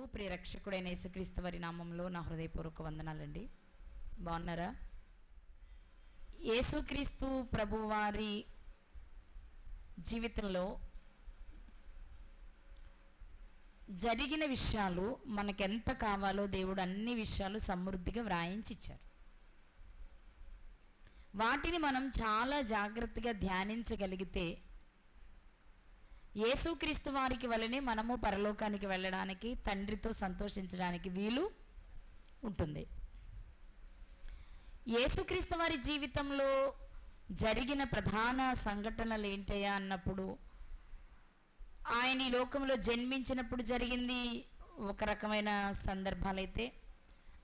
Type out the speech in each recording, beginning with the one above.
ప్రభు ప్రియరక్షకుడైన యేసుక్రీస్తు వారి నామంలో నా హృదయపూర్వక వందనాలండి. బాగున్నారా? యేసుక్రీస్తు ప్రభువారి జీవితంలో జరిగిన విషయాలు మనకెంత కావాలో దేవుడు అన్ని విషయాలు సమృద్ధిగా వ్రాయించిచ్చారు. వాటిని మనం చాలా జాగ్రత్తగా ధ్యానించగలిగితే యేసుక్రీస్తు వారికి వలనే మనము పరలోకానికి వెళ్ళడానికి తండ్రితో సంతోషించడానికి వీలు ఉంటుంది. యేసుక్రీస్తు వారి జీవితంలో జరిగిన ప్రధాన సంఘటనలు ఏంటయ్యా అన్నప్పుడు ఆయన ఈ లోకంలో జన్మించినప్పుడు జరిగింది ఒక రకమైన సందర్భాలైతే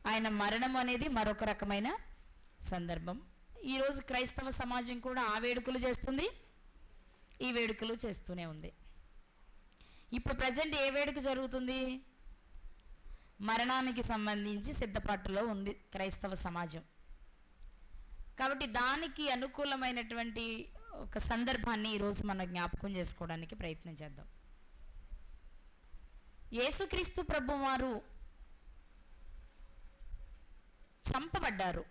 ఆయన మరణం అనేది మరొక రకమైన సందర్భం. ఈరోజు క్రైస్తవ సమాజం కూడా ఆ వేడుకలు చేస్తుంది. ఈ వేడుకలు చేస్తూనే ఉంది. ఇప్పుడు ప్రజెంట్ ఏ వేడుక జరుగుతుంది? మరణానికి సంబంధించి సిద్ధపాటులో ఉంది క్రైస్తవ సమాజం. కాబట్టి దానికి అనుకూలమైనటువంటి ఒక సందర్భాన్ని ఈరోజు మనం జ్ఞాపకం చేసుకోవడానికి ప్రయత్నం చేద్దాం. యేసుక్రీస్తు ప్రభు వారు చంపబడ్డారు.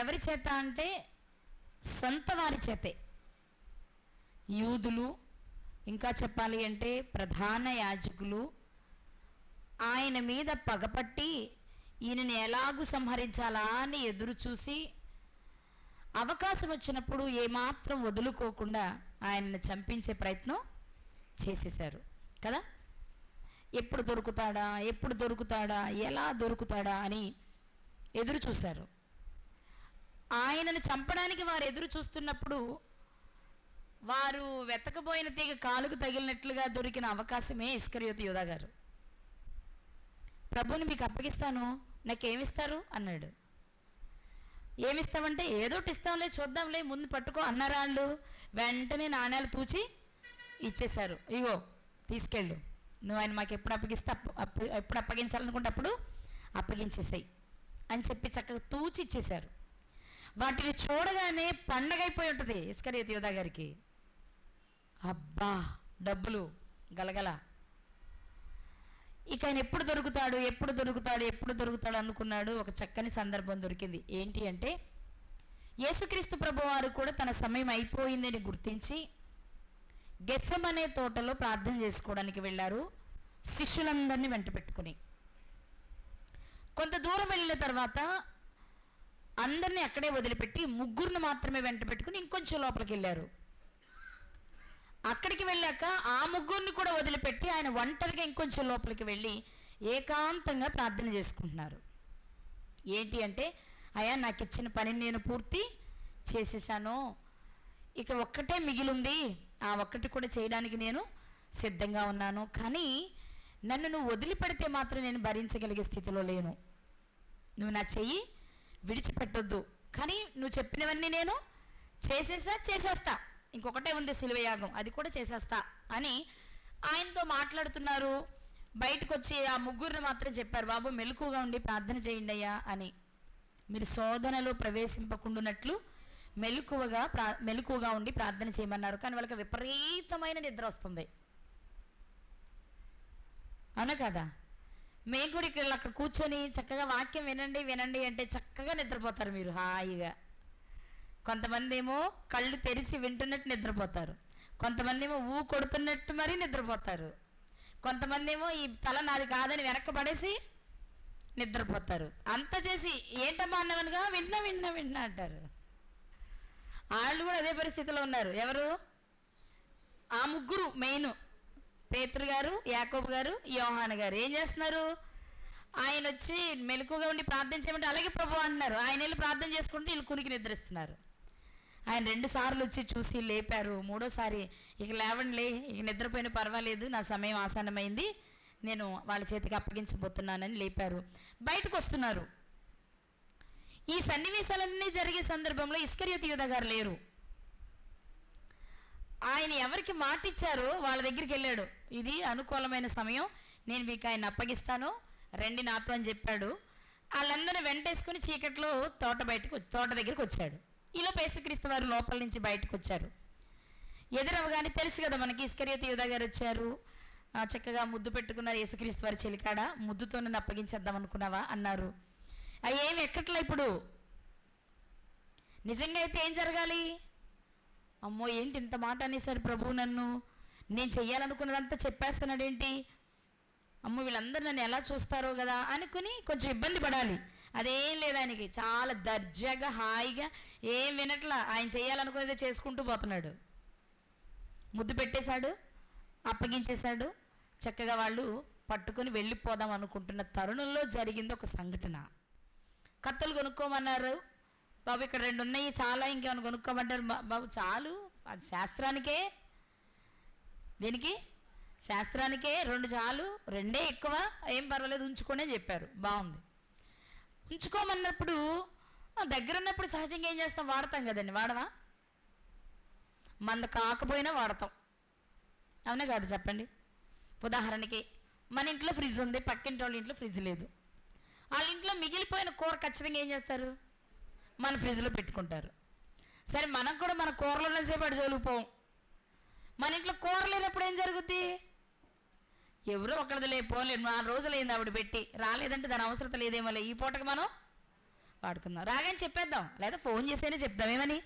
ఎవరి చేత అంటే సొంత వారి చేతే. యూదులు ఇంకా చెప్పాలి అంటే ప్రధాన యాజకులు. ఆయన మీద పగపట్టి ఈయనని ఎలాగూ సంహరించాలా అని ఎదురు చూసి అవకాశం వచ్చినప్పుడు ఏమాత్రం వదులుకోకుండా ఆయనను చంపించే ప్రయత్నం చేసేశారు. కదా? ఎప్పుడు దొరుకుతాడా? ఎప్పుడు దొరుకుతాడా? ఎలా దొరుకుతాడా అని ఎదురు చూశారు. ఆయనను చంపడానికి వారు ఎదురు చూస్తున్నప్పుడు వారు వెతకబోయిన తీగ కాలుకు తగిలినట్లుగా దొరికిన అవకాశమే ఇస్కర్యోతి యోధా గారు. ప్రభుని మీకు అప్పగిస్తాను నాకేమిస్తారు? అన్నాడు. ఏమిస్తామంటే ఏదోటి ఇస్తాంలే చూద్దాంలే ముందు పట్టుకో అన్నారా వాళ్ళు? వెంటనే నాణ్యాలు తూచి ఇచ్చేశారు. ఇగో తీసుకెళ్ళు. నువ్వు ఆయన మాకు ఎప్పుడు అప్పగిస్తే అప్పు అప్పు ఎప్పుడు అప్పగించాలనుకుంటే అప్పుడు అప్పగించేసాయి అని చెప్పి చక్కగా తూచి ఇచ్చేశారు. వాటిని చూడగానే పండగైపోయి ఉంటుంది ఇస్కర్ యోధా గారికి. అబ్బా డబ్బులు గలగల. ఇక ఆయన ఎప్పుడు దొరుకుతాడు ఎప్పుడు దొరుకుతాడు ఎప్పుడు దొరుకుతాడు అనుకున్నాడు ఒక చక్కని సందర్భం దొరికింది. ఏంటి అంటే యేసుక్రీస్తు ప్రభు వారు కూడా తన సమయం అయిపోయిందని గుర్తించి గెస్సమనే తోటలో ప్రార్థన చేసుకోవడానికి వెళ్ళారు శిష్యులందరినీ వెంట పెట్టుకుని. కొంత దూరం వెళ్ళిన తర్వాత అందరినీ అక్కడే వదిలిపెట్టి ముగ్గురిని మాత్రమే వెంట పెట్టుకుని ఇంకొంచెం లోపలికి వెళ్ళారు. అక్కడికి వెళ్ళాక ఆ ముగ్గురిని కూడా వదిలిపెట్టి ఆయన ఒంటరిగా ఇంకొంచెం లోపలికి వెళ్ళి ఏకాంతంగా ప్రార్థన చేసుకుంటున్నారు. ఏంటి అంటే అయ్యా నాకు ఇచ్చిన పనిని నేను పూర్తి చేసేసాను. ఇక ఒక్కటే మిగిలింది. ఆ ఒక్కటి కూడా చేయడానికి నేను సిద్ధంగా ఉన్నాను. కానీ నన్ను నువ్వు వదిలిపెడితే మాత్రం నేను భరించగలిగే స్థితిలో లేను. నువ్వు నా చెయ్యి విడిచిపెట్టొద్దు. కానీ నువ్వు చెప్పినవన్నీ నేను చేసేసా చేసేస్తా. ఇంకొకటే ఉంది శిలువయాగం అది కూడా చేసేస్తా అని ఆయనతో మాట్లాడుతున్నారు. బయటకు వచ్చి ఆ ముగ్గురిని మాత్రం చెప్పారు బాబు మెలకుగా ఉండి ప్రార్థన చేయండి అయ్యా అని. మీరు శోధనలో ప్రవేశింపకుండానట్లు మెలకువగా ప్రా మెలకువగా ఉండి ప్రార్థన చేయమన్నారు. కానీ వాళ్ళకి విపరీతమైన నిద్ర వస్తుంది. అవునా కదా? మేము కూడా ఇక్కడ అక్కడ కూర్చొని చక్కగా వాక్యం వినండి వినండి అంటే చక్కగా నిద్రపోతారు మీరు హాయిగా. కొంతమంది ఏమో కళ్ళు తెరిచి వింటున్నట్టు నిద్రపోతారు. కొంతమంది ఏమో ఊ కొడుతున్నట్టు మరీ నిద్రపోతారు. కొంతమంది ఏమో ఈ తల నాది కాదని వెనక్కి పడేసి నిద్రపోతారు. అంత చేసి ఏంటమ్మా అన్నవనుగా? విన్నా విన్నా విన్నా అంటారు. వాళ్ళు కూడా అదే పరిస్థితిలో ఉన్నారు. ఎవరు? ఆ ముగ్గురు మెయిన్. పేతురు గారు యాకోబు గారు యోహాన్ గారు. ఏం చేస్తున్నారు? ఆయన వచ్చి మెలకుగా ఉండి ప్రార్థన చేయమంటే అలాగే ప్రభు అంటున్నారు. ఆయన వెళ్ళి ప్రార్థన చేసుకుంటే వీళ్ళు కునికి నిద్రిస్తున్నారు. ఆయన రెండు సార్లు వచ్చి చూసి లేపారు. మూడోసారి ఇక లేవండిలే ఇక నిద్రపోయిన పర్వాలేదు నా సమయం ఆసన్నమైంది నేను వాళ్ళ చేతికి అప్పగించబోతున్నానని లేపారు. బయటకు వస్తున్నారు. ఈ సన్నివేశాలన్నీ జరిగే సందర్భంలో ఇస్కరియత యూధ గారు లేరు. ఆయన ఎవరికి మాట ఇచ్చారో వాళ్ళ దగ్గరికి వెళ్ళాడు. ఇది అనుకూలమైన సమయం నేను మీకు ఆయన అప్పగిస్తాను రండి నాతో అని చెప్పాడు. వాళ్ళందరూ వెంటేసుకుని చీకట్లో తోట బయటకు తోట దగ్గరికి వచ్చాడు. ఈలోపు యేసుక్రీస్తు వారు లోపల నుంచి బయటకు వచ్చారు. ఎదురవగానే తెలుసు కదా మనకి ఇస్కరియత యుధ గారు వచ్చారు. ఆ, చక్కగా ముద్దు పెట్టుకున్నారు యేసుక్రీస్తు వారి చెలికాడ. ముద్దుతో నన్ను అప్పగించేద్దాం అనుకున్నావా? అన్నారు. అవి ఏమి ఎక్కట్లే ఇప్పుడు? నిజంగా అయితే ఏం జరగాలి? అమ్మో ఏంటి ఇంత మాట అనేసాడు ప్రభు నన్ను? నేను చెయ్యాలనుకున్నదంతా చెప్పేస్తున్నాడేంటి? అమ్మో వీళ్ళందరూ నన్ను ఎలా చూస్తారో కదా అనుకుని కొంచెం ఇబ్బంది పడాలి. అదేం లేదు ఆయనకి. చాలా దర్జాగా హాయిగా ఏం వినట్లా ఆయన చేయాలనుకునేది చేసుకుంటూ పోతున్నాడు. ముద్దు పెట్టేశాడు అప్పగించేశాడు. చక్కగా వాళ్ళు పట్టుకొని వెళ్ళిపోదాం అనుకుంటున్న తరుణంలో జరిగింది ఒక సంఘటన. కత్తులు కొనుక్కోమన్నారు. బాబు ఇక్కడ రెండు ఉన్నాయి చాలా ఇంకేమైనా కొనుక్కోమంటారు? బాబు చాలు. అది శాస్త్రానికే. దీనికి? శాస్త్రానికే. రెండు చాలు రెండే ఎక్కువ. ఏం పర్వాలేదు ఉంచుకోనే చెప్పారు. బాగుంది. ఉంచుకోమన్నప్పుడు దగ్గర ఉన్నప్పుడు సహజంగా ఏం చేస్తాం? వాడతాం కదండి. వాడవా మంద కాకపోయినా వాడతాం. అవునా కాదు? చెప్పండి. ఉదాహరణకి మన ఇంట్లో ఫ్రిడ్జ్ ఉంది. పక్కింటి వాళ్ళ ఇంట్లో ఫ్రిడ్జ్ లేదు. వాళ్ళ ఇంట్లో మిగిలిపోయిన కూర ఖచ్చితంగా ఏం చేస్తారు? మన ఫ్రిడ్జ్లో పెట్టుకుంటారు. సరే మనం కూడా మన కూరలో సేపు అటు జోలిపోం మన ఇంట్లో కూర లేనప్పుడు ఏం జరుగుద్ది? ఎవరో ఒకరిది పోలేదు నాలుగు రోజులు అయింది ఆవిడ పెట్టి. రాలేదంటే దాని అవసరం లేదేమో లే. ఈ పూటకి మనం వాడుకుందాం. రాగానే చెప్పేద్దాం. లేదా ఫోన్ చేసేనే చెప్దాం. ఏమని?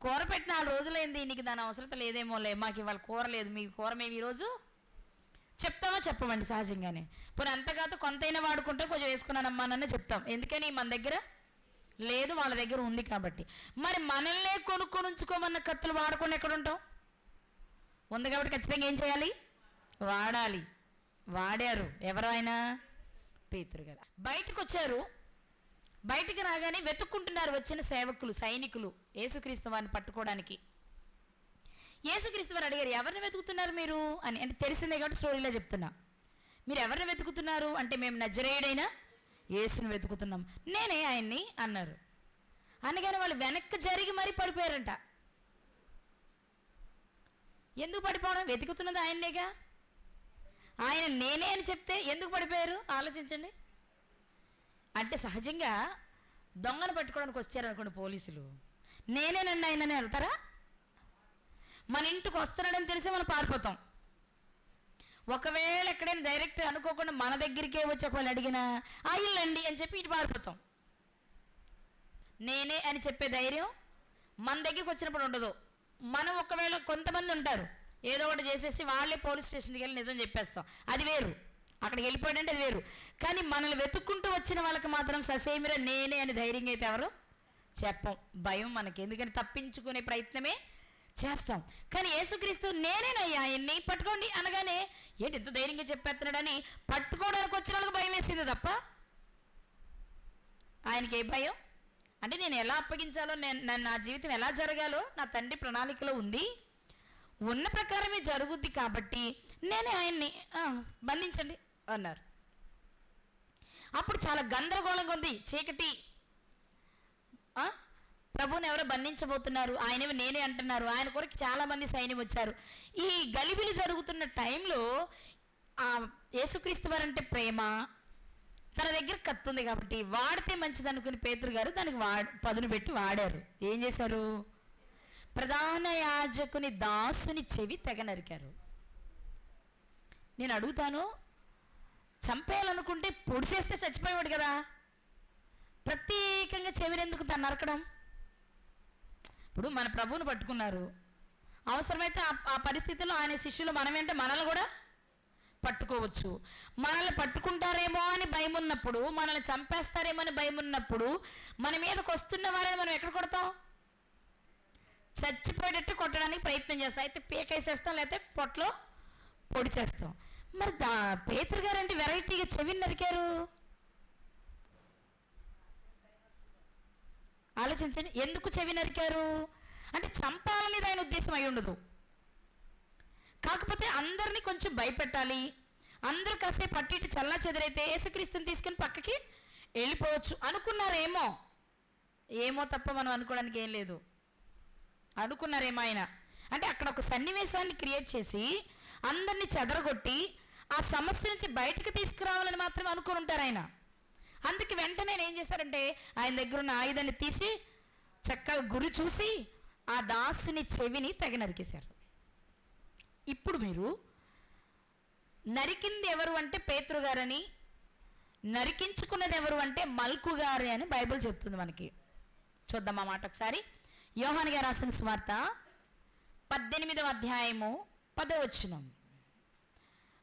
కూర పెట్టి నాలుగు రోజులైంది నీకు దాని అవసరం లేదేమోలే మాకు ఇవాళ కూర లేదు. మీకు కూర మేము ఈరోజు చెప్తామా చెప్పమండి సహజంగానే. పోనీ అంతకాదు కొంతైనా వాడుకుంటే కొంచెం వేసుకున్నానమ్మా నన్ను చెప్తాం. ఎందుకని? మన దగ్గర లేదు వాళ్ళ దగ్గర ఉంది కాబట్టి. మరి మనల్నే కొనుక్కొని ఉంచుకోమన్న కత్తులు వాడకుండా ఎక్కడుంటాం ఉంది కాబట్టి ఖచ్చితంగా ఏం చేయాలి? వాడాలి. వాడారు. ఎవరు ఆయన? పేతురు గారు. బయటకు వచ్చారు బయటికి రాగానే వెతుక్కుంటున్నారు వచ్చిన సేవకులు సైనికులు యేసుక్రీస్తు వారిని పట్టుకోవడానికి. యేసుక్రీస్తు వారు అడిగారు ఎవరిని వెతుకుతున్నారు మీరు? అని. అంటే తెలిసిందే కాబట్టి స్టోరీలో చెప్తున్నా. మీరు ఎవరిని వెతుకుతున్నారు? అంటే మేము నజరేయుడైనా యేసుని వెతుకుతున్నాం. నేనే ఆయన్ని అన్నారు. అనగానే వాళ్ళు వెనక్కి జరిగి మరీ పడిపోయారంట. ఎందుకు పడిపోవడం? వెతుకుతున్నది ఆయన్నేగా? ఆయన నేనే అని చెప్తే ఎందుకు పడిపోయారు? ఆలోచించండి. అంటే సహజంగా దొంగను పట్టుకోవడానికి వచ్చారనుకోండి పోలీసులు. నేనేనండి ఆయనని అంటారా మన ఇంటికి వస్తున్నాడని తెలిసి మనం పారిపోతాం. ఒకవేళ ఎక్కడైనా డైరెక్ట్ అనుకోకుండా మన దగ్గరికే వచ్చి ఒకవేళ అడిగినా అయ్యండి అని చెప్పి ఇటు పారిపోతాం. నేనే అని చెప్పే ధైర్యం మన దగ్గరికి వచ్చినప్పుడు ఉండదు. మనం ఒకవేళ కొంతమంది ఉంటారు ఏదో ఒకటి చేసేసి వాళ్ళే పోలీస్ స్టేషన్కి వెళ్ళి నిజం చెప్పేస్తాం. అది వేరు. అక్కడికి వెళ్ళిపోయాడంటే అది వేరు. కానీ మనల్ని వెతుక్కుంటూ వచ్చిన వాళ్ళకి మాత్రం ససేమిరా నేనే అని ధైర్యంగా అయితే ఎవరు చెప్పం. భయం మనకి. ఎందుకని తప్పించుకునే ప్రయత్నమే చేస్తాం. కానీ యేసుక్రీస్తు నేనేనయ్యా ఆయన్ని పట్టుకోండి అనగానే ఏంటి ఎంత ధైర్యంగా చెప్పేస్తున్నాడని పట్టుకోవడానికి వచ్చిన వాళ్ళకి భయం వేసింది తప్ప? ఆయనకి ఏ భయం? అంటే నేను ఎలా అప్పగించాలో నేను నా జీవితం ఎలా జరగాలో నా తండ్రి ప్రణాళికలో ఉంది. ఉన్న ప్రకారమే జరుగుద్ది కాబట్టి నేనే ఆయన్ని బంధించండి అన్నారు. అప్పుడు చాలా గందరగోళంగా ఉంది. చీకటి ప్రభుని ప్రభువుని ఎవరో బంధించబోతున్నారు? ఆయనవి నేనే అంటున్నారు. ఆయన కొరకు చాలామంది సైన్యం వచ్చారు. ఈ గలిబిలి జరుగుతున్న టైంలో ఆ యేసుక్రీస్తు వారంటే ప్రేమ. తన దగ్గర కత్తుంది ఉంది కాబట్టి వాడితే మంచిది అనుకుని పేతురు గారు దానికి వా పదును పెట్టి వాడారు. ఏం చేశారు? ప్రధాన యాజకుని దాసుని చెవి తెగ నరికారు. నేను అడుగుతాను చంపేయాలనుకుంటే పొడిసేస్తే చచ్చిపోయేవాడు కదా. ప్రత్యేకంగా చెవిరెందుకు తను నరకడం? ఇప్పుడు మన ప్రభువుని పట్టుకున్నారు. అవసరమైతే ఆ- ఆ పరిస్థితిలో ఆయన శిష్యులు మనమేంటే మనల్ని కూడా పట్టుకోవచ్చు. మనల్ని పట్టుకుంటారేమో అని భయం ఉన్నప్పుడు మనల్ని చంపేస్తారేమో అని భయం ఉన్నప్పుడు మన మీదకి వస్తున్న వారిని మనం ఎక్కడ కొడతాం? చచ్చిపోయేటట్టు కొట్టడానికి ప్రయత్నం చేస్తాం. అయితే పీకేసేస్తాం లేకపోతే పొట్లో పొడి చేస్తాం. మరి దా పేతురు గారు అంటే వెరైటీగా చెవిని నరికారు. ఆలోచించండి ఎందుకు చెవి నరికారు? అంటే చంపాలనేది ఆయన ఉద్దేశం అయి ఉండదు. కాకపోతే అందరినీ కొంచెం భయపెట్టాలి. అందరూ కాసేపు పట్టి ఇటు చల్లా చెదరైతే యేసుక్రీస్తుని తీసుకుని పక్కకి వెళ్ళిపోవచ్చు. అనుకున్నారేమో? ఏమో తప్ప మనం అనుకోవడానికి ఏం లేదు. అనుకున్నారేమో ఆయన. అంటే అక్కడ ఒక సన్నివేశాన్ని క్రియేట్ చేసి అందరినీ చెదరగొట్టి ఆ సమస్య నుంచి బయటకు తీసుకురావాలని మాత్రం అనుకుని ఉంటారు ఆయన. అందుకే వెంటనే ఏం చేశారంటే ఆయన దగ్గర ఉన్న ఆయుధాన్ని తీసి చక్కగా గురి చూసి ఆ దాసుని చెవిని తెగ నరికేశారు. ఇప్పుడు మీరు నరికింది ఎవరు అంటే పేతురు గారని నరికించుకున్నది ఎవరు అంటే మల్కు గారి అని బైబిల్ చెప్తుంది మనకి. చూద్దాం ఆ మాట ఒకసారి. యోహాన్ గారు రాసిన స్వార్త పద్దెనిమిదవ అధ్యాయము పదవచనం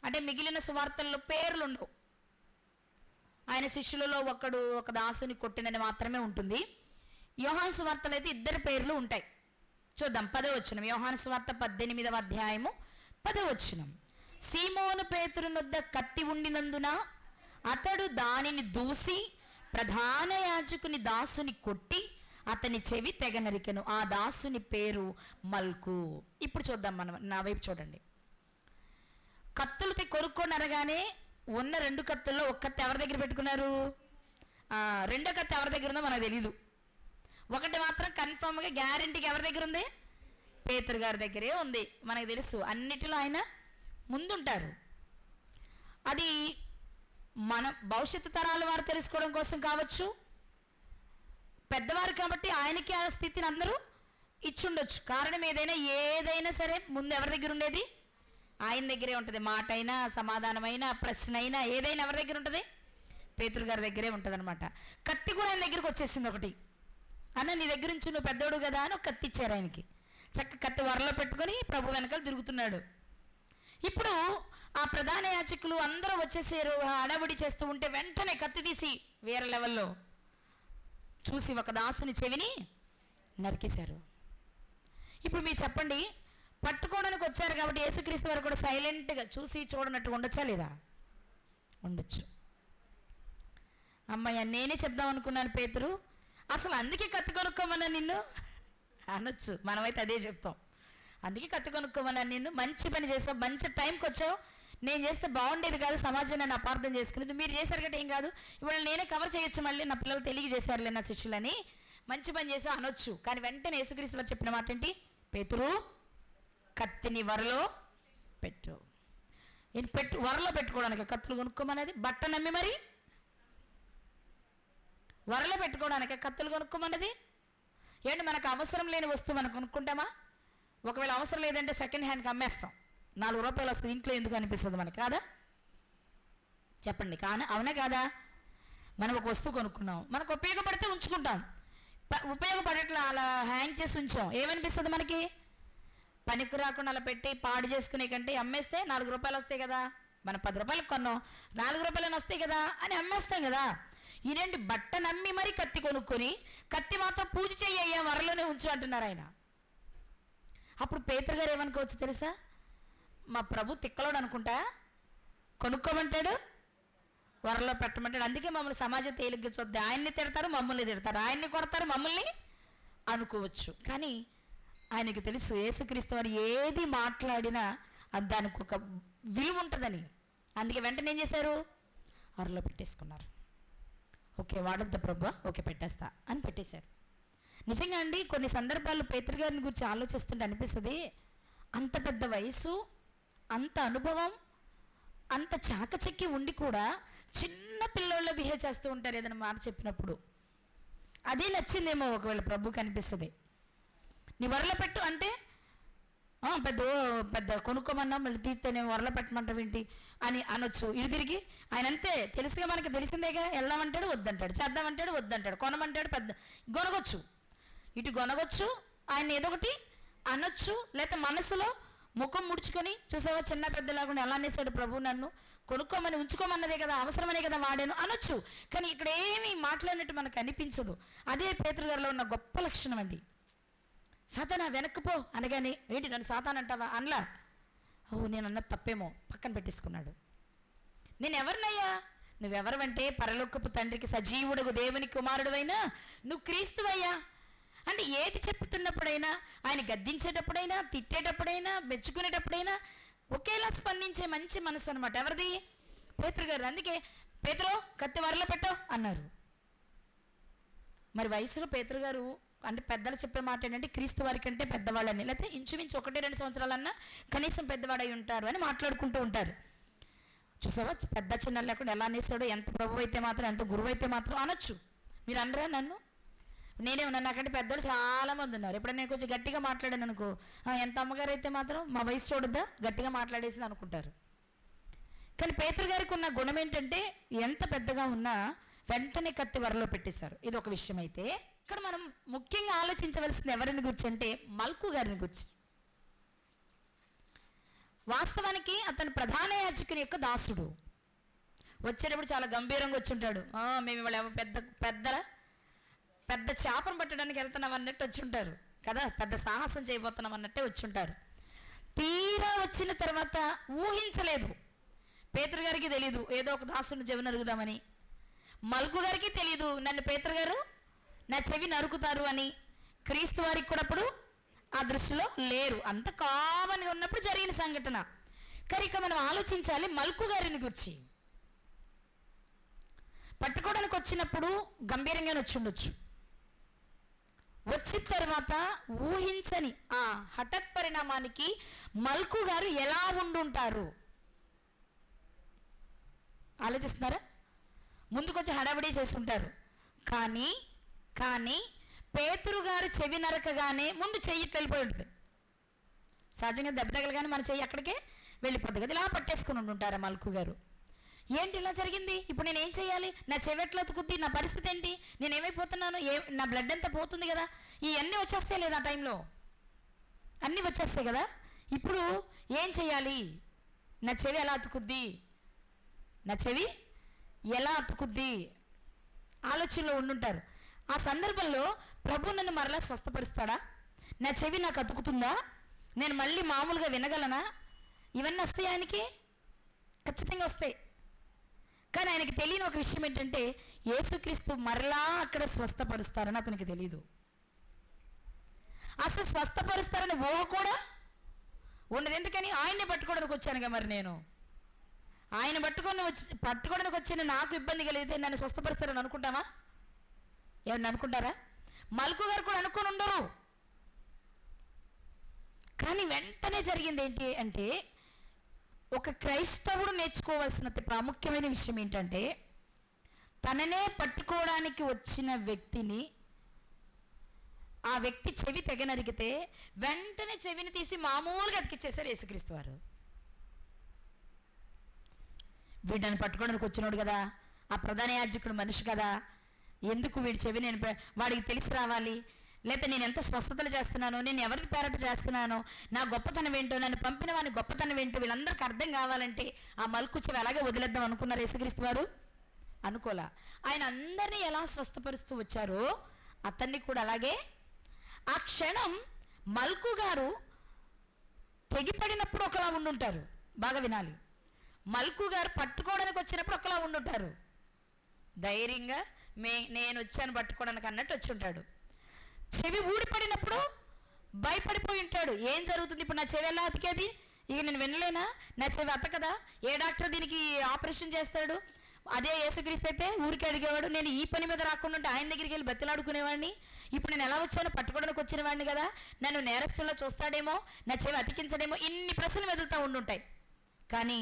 అంటే మిగిలిన స్వార్థల్లో పేర్లు ఉండవు. ఆయన శిష్యులలో ఒకడు ఒక దాసుని కొట్టినని మాత్రమే ఉంటుంది. యోహాన్ సువార్తలు అయితే ఇద్దరు పేర్లు ఉంటాయి. చూద్దాం పదవచనం యోహాన్ స్వార్త పద్దెనిమిదవ అధ్యాయము పదవచనం సీమోను పేతురునొద్ద కత్తి ఉండినందున అతడు దానిని దూసి ప్రధాన యాజకుని దాసుని కొట్టి అతని చెవి తెగ నరికెను ఆ దాసుని పేరు మల్కు. ఇప్పుడు చూద్దాం మనం నా వైపు చూడండి. కత్తులతో తీ- అనగానే ఉన్న రెండు కత్తుల్లో ఒక కత్తి ఎవరి దగ్గర పెట్టుకున్నారు? రెండో కత్తి ఎవరి దగ్గర ఉందో మనకు తెలీదు. ఒకటి మాత్రం కన్ఫామ్గా గ్యారంటీకి ఎవరి దగ్గర ఉంది? పేతురు గారి దగ్గరే ఉంది. మనకు తెలుసు అన్నిటిలో ఆయన ముందుంటారు. అది మన భవిష్యత్తు తరాల వారు తెలుసుకోవడం కోసం కావచ్చు పెద్దవారు కాబట్టి ఆయనకి ఆ స్థితిని అందరూ ఇచ్చుండొచ్చు. కారణం ఏదైనా ఏదైనా సరే ముందు ఎవరి దగ్గర ఉండేది? ఆయన దగ్గరే ఉంటుంది. మాట అయినా సమాధానమైనా ప్రశ్న అయినా ఏదైనా ఎవరి దగ్గర ఉంటుంది? పేతురు గారి దగ్గరే ఉంటుంది అనమాట కత్తి కూడా ఆయన దగ్గరికి వచ్చేసింది ఒకటి. అన్న నీ దగ్గర నుంచి నువ్వు పెద్దోడు కదా అని ఒక కత్తి ఇచ్చారు ఆయనకి. చక్క కత్తి వరలో పెట్టుకొని ప్రభు వెనకాల తిరుగుతున్నాడు. ఇప్పుడు ఆ ప్రధాన యాచకులు అందరూ వచ్చేసారు హడావుడి చేస్తూ ఉంటే వెంటనే కత్తి తీసి వేరే లెవెల్లో చూసి ఒక దాసుని చెవిని నరికేశారు. ఇప్పుడు మీరు చెప్పండి పట్టుకోవడానికి వచ్చారు కాబట్టి యేసుక్రీస్తు వారు కూడా సైలెంట్గా చూసి చూడనట్టు ఉండొచ్చా లేదా? ఉండొచ్చు. అమ్మయ్య నేనే చెప్దాం అనుకున్నాను పేతురు. అసలు అందుకే కత్తి కొనుక్కోమన్నా నిన్ను? అనొచ్చు. మనమైతే అదే చెప్తాం. అందుకే కత్తి కొనుక్కోమన్నా నిన్ను? మంచి పని చేసావు మంచి టైంకి వచ్చావు నేను చేస్తే బాగుండేది కాదు సమాజం నన్ను అపార్థం చేసుకునేది. మీరు చేశారు కదా ఏం కాదు ఇవాళ నేనే కవర్ చేయొచ్చు మళ్ళీ నా పిల్లలు తెలియజేశారులే నా శిష్యులని. మంచి పని చేసా అనొచ్చు కానీ వెంటనే యేసుక్రీస్తు వారు చెప్పిన మాట ఏంటి? పెతురు కత్తిని వరలో పెట్టు. నేను పెట్టు వరలో పెట్టుకోవడానికి కత్తులు కొనుక్కోమనేది బట్ట నమ్మి మరి? వరలో పెట్టుకోవడానికి కత్తులు కొనుక్కోమన్నది? ఏంటి మనకు అవసరం లేని వస్తువు మనం కొనుక్కుంటామా? ఒకవేళ అవసరం లేదంటే సెకండ్ హ్యాండ్కి అమ్మేస్తాం. నాలుగు రూపాయలు వస్తే ఇంట్లో ఎందుకు అనిపిస్తుంది మనకి? కాదా? చెప్పండి. కానీ? అవునా కాదా? మనం ఒక వస్తువు కొనుక్కున్నాం. మనకు ఉపయోగపడితే ఉంచుకుంటాం. ఉపయోగపడేట్లా ఉపయోగపడట్లా అలా హ్యాంగ్ చేసి ఉంచాం. ఏమనిపిస్తుంది మనకి? పనికి రాకుండా అలా పెట్టి పాడు చేసుకునే కంటే అమ్మేస్తే నాలుగు రూపాయలు వస్తాయి కదా. మనం పది రూపాయలకు కొన్నాం. నాలుగు రూపాయలు వస్తాయి కదా అని అమ్మేస్తాం కదా. ఇదేంటి బట్ట నమ్మి మరి కత్తి కొనుక్కొని కత్తి మాత్రం పూజ చేయ వరలోనే ఉంచు అంటున్నారు ఆయన. అప్పుడు పేతృగారు గారు ఏమనుకోవచ్చు తెలుసా? మా ప్రభు తిక్కలోడు అనుకుంటా? కొనుక్కోమంటాడు? వరలో పెట్టమంటాడు. అందుకే మమ్మల్ని సమాజం తేలిగ్గా ఆయన్ని తిడతారు మమ్మల్ని తిడతారు. ఆయన్ని కొడతారు మమ్మల్ని అనుకోవచ్చు. కానీ ఆయనకు తెలుసు యేసుక్రీస్తు వారు ఏది మాట్లాడినా అది దానికి ఒక విలువ ఉంటుందని. అందుకే వెంటనే ఏం చేశారు? అరలో పెట్టేసుకున్నారు. ఓకే వాడొద్దా ప్రభు. ఓకే పెట్టేస్తా అని పెట్టేశారు. నిజంగా అండి కొన్ని సందర్భాల్లో పేతృ గారిని గురించి ఆలోచిస్తుంటే అనిపిస్తుంది అంత పెద్ద వయసు అంత అనుభవం అంత చాకచక్కి ఉండి కూడా చిన్న పిల్లోళ్ళ బిహేవ్ చేస్తూ ఉంటారు ఏదైనా మాట చెప్పినప్పుడు. అదే నచ్చిందేమో ఒకవేళ ప్రభు కనిపిస్తుంది నీ వరలో పెట్టు అంటే పెద్ద పెద్ద కొనుక్కోమన్నా మళ్ళీ తీస్తేనే వరల పెట్టమంటావు ఏంటి? అని అనొచ్చు. ఇది తిరిగి ఆయన అంతే తెలుసుగా మనకి తెలిసిందేగా వెళ్దామంటాడు వద్దంటాడు చేద్దామంటాడు వద్దంటాడు కొనమంటాడు పెద్ద గొనగొచ్చు. ఇటు గొనగొచ్చు ఆయన ఏదో ఒకటి అనొచ్చు లేకపోతే మనసులో ముఖం ముడుచుకొని చూసావా చిన్న పెద్దలాగా ఎలా అనేసాడు ప్రభు నన్ను? కొనుక్కోమని ఉంచుకోమన్నదే కదా అవసరమనే కదా వాడాను? అనొచ్చు. కానీ ఇక్కడ ఏమీ మాట్లాడినట్టు మనకు అనిపించదు. అదే పేతృగారిలో ఉన్న గొప్ప లక్షణం అండి. సాతానా వెనక్కిపో అనగానే ఏంటి నన్ను సాతాన్ అంటావా? అనలా. ఓ నేను అన్నది తప్పేమో. పక్కన పెట్టేసుకున్నాడు. నేను ఎవరినయ్యా నువ్వెవరవంటే పరలోకపు తండ్రికి సజీవుడుగు దేవుని కుమారుడువైనా? నువ్వు క్రీస్తువయ్యా? అంటే ఏది చెప్తున్నప్పుడైనా ఆయన గద్దించేటప్పుడైనా తిట్టేటప్పుడైనా మెచ్చుకునేటప్పుడైనా ఒకేలా స్పందించే మంచి మనసు అనమాట ఎవరిది? పేతురు గారు అందుకే పేతురు కత్తి వరలో పెట్టో అన్నారు. మరి వయసులో పేతురు గారు అంటే పెద్దలు చెప్పే మాట ఏంటంటే క్రీస్తు వారి కంటే పెద్దవాళ్ళని. లేకపోతే ఇంచుమించు ఒకటి రెండు సంవత్సరాలన్నా కనీసం పెద్దవాడై ఉంటారు అని మాట్లాడుకుంటూ ఉంటారు. చూసావా? పెద్ద చిన్న లేకుండా ఎలా అనేసాడో ఎంత ప్రభు అయితే మాత్రం ఎంత గురువు అయితే మాత్రం అనొచ్చు. మీరు అనరా నన్ను? నేనే ఉన్నాను. నాకంటే పెద్దలు చాలా మంది ఉన్నారు. ఎప్పుడైనా నేను కొంచెం గట్టిగా మాట్లాడాను అనుకో ఎంత అమ్మగారు అయితే మాత్రం మా వయసు చూడద్దా? గట్టిగా మాట్లాడేసింది అనుకుంటారు. కానీ పేతురు గారికి ఉన్న గుణం ఏంటంటే ఎంత పెద్దగా ఉన్నా వెంటనే కత్తి వరలో పెట్టేశారు. ఇది ఒక విషయం అయితే. ఇక్కడ మనం ముఖ్యంగా ఆలోచించవలసింది ఎవరిని గురించి అంటే మల్కు గారిని గురించి. వాస్తవానికి అతను ప్రధాన యాజకుని యొక్క దాసుడు. వచ్చేటప్పుడు చాలా గంభీరంగా వచ్చి ఉంటాడు. మేము ఇవాళ పెద్ద పెద్దరా? పెద్ద చేపను పట్టడానికి వెళ్తున్నాం అన్నట్టు వచ్చి ఉంటారు కదా? పెద్ద సాహసం చేయబోతున్నాం అన్నట్టే వచ్చి ఉంటారు తీరా వచ్చిన తర్వాత ఊహించలేదు. పేతురు గారికి తెలీదు. ఏదో ఒక దాసుని చెవి నరుగుదామని. మల్కు గారికి తెలీదు. నన్ను పేతురు గారు నా చెవి నరుకుతారు అని క్రీస్తు వారికి కూడా అప్పుడు ఆ దృష్టిలో లేరు. అంత కామన్గా ఉన్నప్పుడు జరిగిన సంఘటన. కానీ ఇక మనం ఆలోచించాలి మల్కు గారిని గురించి. పట్టుకోవడానికి వచ్చినప్పుడు గంభీరంగానే వచ్చి ఉండొచ్చు వచ్చిన తర్వాత ఊహించని ఆ హఠత్ పరిణామానికి మల్కు గారు ఎలా ఉండుంటారు? ఆలోచిస్తున్నారా? ముందు కొంచెం హడావిడి చేసి ఉంటారు కానీ కానీ పేతురు గారు చెవి నరకగానే ముందు చెయ్యి వెళ్ళిపోయి ఉంటుంది. సహజంగా దెబ్బ తగలగానే మన చెయ్యి అక్కడికే వెళ్ళిపోతుంది కదా. ఇలా పట్టేసుకుని ఉంటుంటారు మల్కు గారు? ఏంటి ఇలా జరిగింది? ఇప్పుడు నేను ఏం చేయాలి? నా చెవెట్లో అతుకుద్ది నా పరిస్థితి ఏంటి? నేను ఏమైపోతున్నాను ఏ నా బ్లడ్ అంతా పోతుంది కదా? ఇవన్నీ వచ్చేస్తాయి లేదా ఆ టైంలో అన్నీ వచ్చేస్తాయి కదా? ఇప్పుడు ఏం చేయాలి? నా చెవి ఎలా అతుకుద్ది? నా చెవి ఎలా అతుకుద్ది? ఆలోచనలో ఉండుంటారు. ఆ సందర్భంలో ప్రభు నన్ను మరలా స్వస్థపరుస్తాడా? నా చెవి నాకు అతుకుతుందా? నేను మళ్ళీ మామూలుగా వినగలనా? ఇవన్నీ వస్తాయి ఆయనకి? ఖచ్చితంగా వస్తాయి. కానీ ఆయనకి తెలియని ఒక విషయం ఏంటంటే యేసుక్రీస్తు మరలా అక్కడ స్వస్థపరుస్తారని అతనికి తెలియదు అసలు స్వస్థపరుస్తారని ఊహ కూడా ఉండదు. ఎందుకని? ఆయన్ని పట్టుకోవడానికి వచ్చానుగా మరి నేను. ఆయన పట్టుకొని వచ్చి పట్టుకోవడానికి వచ్చిన నాకు ఇబ్బంది కలిగితే నన్ను స్వస్థపరుస్తారని అనుకుంటామా ఏమన్నా అనుకుంటారా? మల్కు గారు కూడా అనుకొని ఉండరు. కానీ వెంటనే జరిగింది ఏంటి అంటే ఒక క్రైస్తవుడు నేర్చుకోవాల్సిన ప్రాముఖ్యమైన విషయం ఏంటంటే తననే పట్టుకోవడానికి వచ్చిన వ్యక్తిని ఆ వ్యక్తి చెవి తెగనరిగితే వెంటనే చెవిని తీసి మామూలుగా అతికిచ్చేసారు యేసుక్రీస్తు వారు. వీడిని పట్టుకోవడానికి వచ్చినోడు కదా ఆ ప్రధాన యాజకుడు మనిషి కదా ఎందుకు వీడి చెవి నేను వాడికి తెలిసి రావాలి? లేకపోతే నేను ఎంత స్వస్థతలు చేస్తున్నాను నేను ఎవరికి పేరట చేస్తున్నాను నా గొప్పతనం ఏంటో నన్ను పంపిన వాని గొప్పతనం ఏంటో వీళ్ళందరికీ అర్థం కావాలంటే ఆ మలుకు చెవి అలాగే వదిలేద్దాం అనుకున్నారు యేసుక్రీస్తు వారు? అనుకోలా. ఆయన అందరినీ ఎలా స్వస్థపరుస్తూ వచ్చారో అతన్ని కూడా అలాగే ఆ క్షణం మల్కు గారు తెగిపడినప్పుడు ఒకలా ఉండుంటారు. బాగా వినాలి. మల్కు గారు పట్టుకోవడానికి వచ్చినప్పుడు ఒకలా ఉండుంటారు. ధైర్యంగా మే నేను వచ్చాను పట్టుకోవడానికి అన్నట్టు వచ్చి ఉంటాడు. చెవి ఊడిపడినప్పుడు భయపడిపోయి ఉంటాడు. ఏం జరుగుతుంది? ఇప్పుడు నా చెవి ఎలా అతికేది? ఇక నేను వినలేనా? నా చెవి అతకదా? ఏ డాక్టర్ దీనికి ఆపరేషన్ చేస్తాడు? అదే యేసుక్రీస్తు అయితే ఊరికి అడిగేవాడు నేను ఈ పని మీద రాకుండా ఉంటే ఆయన దగ్గరికి వెళ్ళి బతిలాడుకునేవాడిని? ఇప్పుడు నేను ఎలా వచ్చానో పట్టుకోవడానికి వచ్చిన వాడిని కదా? నన్ను నేరస్తుల్లో చూస్తాడేమో? నా చెవి అతికించడేమో? ఇన్ని ప్రశ్నలు వెదులుతూ ఉండుంటాయి. కానీ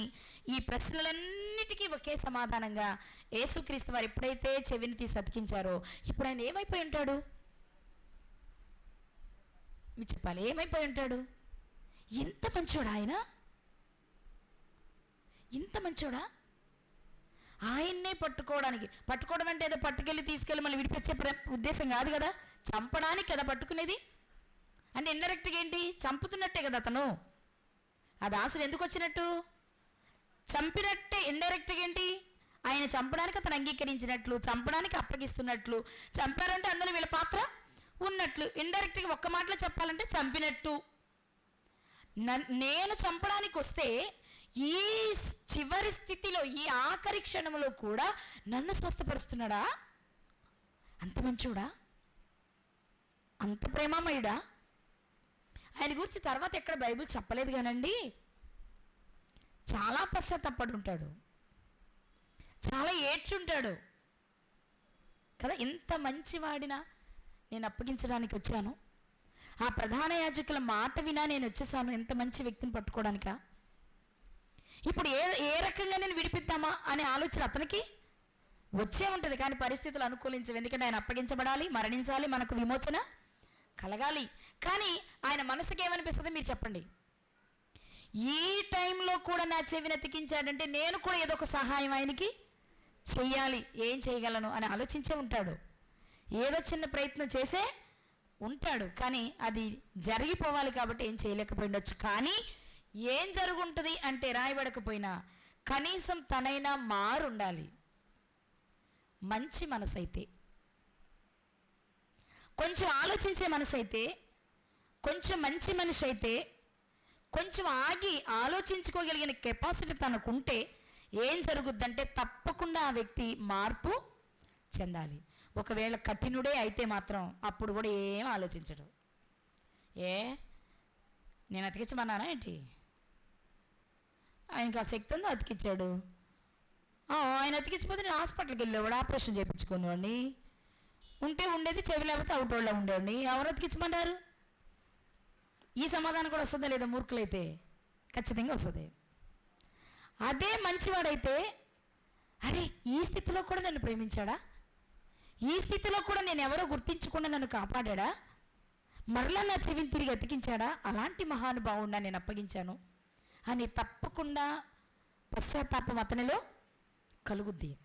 ఈ ప్రశ్నలన్నిటికీ ఒకే సమాధానంగా యేసుక్రీస్తు వారు ఎప్పుడైతే చెవిని తీసి అతికించారో ఇప్పుడు ఆయన ఏమైపోయి ఉంటాడు? మీరు చెప్పాలి ఏమైపోయి ఉంటాడు. ఎంత మంచోడా ఆయన? ఇంత మంచోడా? ఆయన్నే పట్టుకోవడానికి పట్టుకోవడం అంటే ఏదో పట్టుకెళ్ళి తీసుకెళ్ళి మళ్ళీ విడిపించే ఉద్దేశం కాదు కదా? చంపడానికి కదా పట్టుకునేది? అంటే ఇండైరెక్ట్గా ఏంటి? చంపుతున్నట్టే కదా అతను. ఆ దాసుడు ఎందుకు వచ్చినట్టు? చంపినట్టే ఇండైరెక్ట్గా ఏంటి? ఆయన చంపడానికి అతను అంగీకరించినట్లు చంపడానికి అప్పగిస్తున్నట్లు. చంపారంటే అందులో వీళ్ళ పాత్ర? ఉన్నట్లు ఇండైరెక్ట్గా ఒక్క మాటలో చెప్పాలంటే చంపినట్టు. నేను చంపడానికి వస్తే ఈ చివరి స్థితిలో ఈ ఆఖరి క్షణంలో కూడా నన్ను స్వస్థపరుస్తున్నాడా? అంత మంచోడా? అంత ప్రేమమయుడా? ఆయన గురించి తర్వాత ఎక్కడ బైబిల్ చెప్పలేదు కానండి. చాలా పశ్చాత్తపడి ఉంటాడు చాలా ఏడ్చుంటాడు. కదా ఇంత మంచివాడినా? నేను అప్పగించడానికి వచ్చాను. ఆ ప్రధాన యాజకుల మాట వినా నేను వచ్చేసాను. ఎంత మంచి వ్యక్తిని పట్టుకోవడానికా? ఇప్పుడు ఏ ఏ రకంగా నేను విడిపిద్దామా అనే ఆలోచన అతనికి వచ్చే ఉంటుంది. కానీ పరిస్థితులు అనుకూలించవు. ఎందుకంటే ఆయన అప్పగించబడాలి మరణించాలి మనకు విమోచన కలగాలి. కానీ ఆయన మనసుకి ఏమనిపిస్తుంది మీరు చెప్పండి. ఈ టైంలో కూడా నా చెవిని అతికించాడంటే నేను కూడా ఏదో ఒక సహాయం ఆయనకి చెయ్యాలి. ఏం చేయగలను అని ఆలోచించే ఉంటాడు. ఏదో చిన్న ప్రయత్నం చేసే ఉంటాడు. కానీ అది జరిగిపోవాలి కాబట్టి ఏం చేయలేకపోయిండొచ్చు కానీ ఏం జరుగుంటుంది అంటే రాయబడకపోయినా కనీసం తనైనా మారుండాలి. మంచి మనసు అయితే కొంచెం ఆలోచించే మనసు అయితే కొంచెం మంచి మనిషి అయితే కొంచెం ఆగి ఆలోచించుకోగలిగిన కెపాసిటీ తనకుంటే ఏం జరుగుద్దంటే తప్పకుండా ఆ వ్యక్తి మార్పు చెందాలి. ఒకవేళ కఠినుడే అయితే మాత్రం అప్పుడు కూడా ఏం ఆలోచించడు. ఏ? నేను అతికించమన్నానా ఏంటి? ఆయనకి ఆ శక్తి ఉందో అతికిచ్చాడు? ఆయన అతికించిపోతే నేను హాస్పిటల్కి వెళ్ళేవాడు ఆపరేషన్ చేయించుకునేవాడిని? ఉంటే ఉండేది చెవి లేకపోతే అవుట్ వాళ్ళ ఉండేవాడిని. ఎవరు అతికించమన్నారు? ఈ సమాధానం కూడా వస్తుందా లేదా మూర్ఖులైతే? ఖచ్చితంగా వస్తుంది. అదే మంచివాడైతే అరే ఈ స్థితిలో కూడా నన్ను ప్రేమించాడా? ఈ స్థితిలో కూడా నేను ఎవరో గుర్తించకుండా నన్ను కాపాడా మరలా నా చెవిని తిరిగి అతికించాడా? అలాంటి మహానుభావుడిని నేను అప్పగించాను. అని తప్పకుండా పశ్చాత్తాపం అతనిలో కలుగుద్ది.